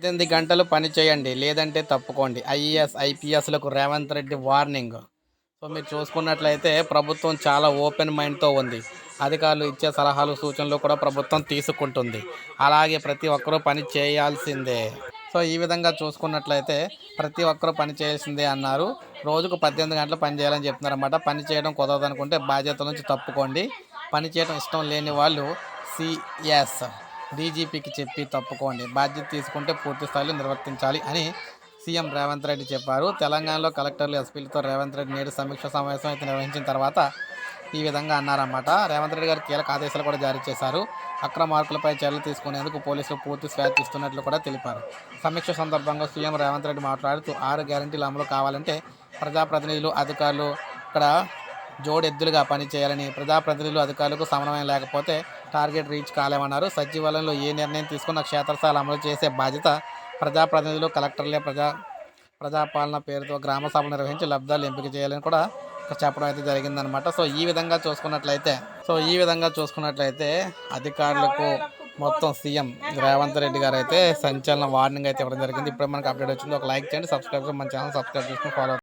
పద్దెనిమిది గంటలు పని చేయండి లేదంటే తప్పుకోండి. ఐఏఎస్ ఐపీఎస్లకు రేవంత్ రెడ్డి వార్నింగ్. సో మీరు చూసుకున్నట్లయితే ప్రభుత్వం చాలా ఓపెన్ మైండ్తో ఉంది. అధికారులు ఇచ్చే సలహాలు సూచనలు కూడా ప్రభుత్వం తీసుకుంటుంది. అలాగే ప్రతి ఒక్కరూ పని చేయాల్సిందే. సో ఈ విధంగా చూసుకున్నట్లయితే ప్రతి ఒక్కరూ పని చేయాల్సిందే అన్నారు. రోజుకు పద్దెనిమిది గంటలు పని చేయాలని చెప్తున్నారు అనమాట పని చేయడం కుదరదు అనుకుంటే బాధ్యతల నుంచి తప్పుకోండి. పని చేయడం ఇష్టం లేని వాళ్ళు సిఎస్ డీజీపీకి చెప్పి తప్పుకోండి. బాధ్యత తీసుకుంటే పూర్తి స్థాయిలో నిర్వర్తించాలి అని సీఎం రేవంత్ రెడ్డి చెప్పారు. తెలంగాణలో కలెక్టర్లు ఎస్పీలతో రేవంత్ రెడ్డి నేడు సమీక్ష సమావేశం అయితే నిర్వహించిన తర్వాత ఈ విధంగా అన్నారన్నమాట. రేవంత్ రెడ్డి గారు కీలక ఆదేశాలు కూడా జారీ చేశారు. అక్రమార్కులపై చర్యలు తీసుకునేందుకు పోలీసులు పూర్తి స్వేచ్ఛ ఇస్తున్నట్లు కూడా తెలిపారు. సమీక్ష సందర్భంగా సీఎం రేవంత్ రెడ్డి మాట్లాడుతూ ఆరు గ్యారంటీలు అమలు కావాలంటే ప్రజాప్రతినిధులు అధికారులు ఇక్కడ జోడెద్దులుగా పనిచేయాలని ప్రజాప్రతినిధులు అధికారులకు సమన్వయం లేకపోతే టార్గెట్ రీచ్ కాలేమన్నారు. సచివాలయంలో ఏ నిర్ణయం తీసుకున్న క్షేత్రస్థాయిలో అమలు చేసే బాధ్యత ప్రజాప్రతినిధులు కలెక్టర్లే ప్రజా ప్రజాపాలన పేరుతో గ్రామ సభలు నిర్వహించి లబ్ధాలు ఎంపిక చేయాలని కూడా చెప్పడం అయితే జరిగిందనమాట సో ఈ విధంగా చూసుకున్నట్లయితే సో ఈ విధంగా చూసుకున్నట్లయితే అధికారులకు మొత్తం సీఎం రేవంత్ రెడ్డి గారు అయితే సంచలన వార్నింగ్ అయితే ఇవ్వడం జరిగింది. ఇప్పుడు మనకు అప్డేట్ వచ్చింది. ఒక లైక్ చేయండి సబ్స్క్రైబ్ మన ఛానల్ సబ్స్క్రైబ్ చేసుకుని ఫాలో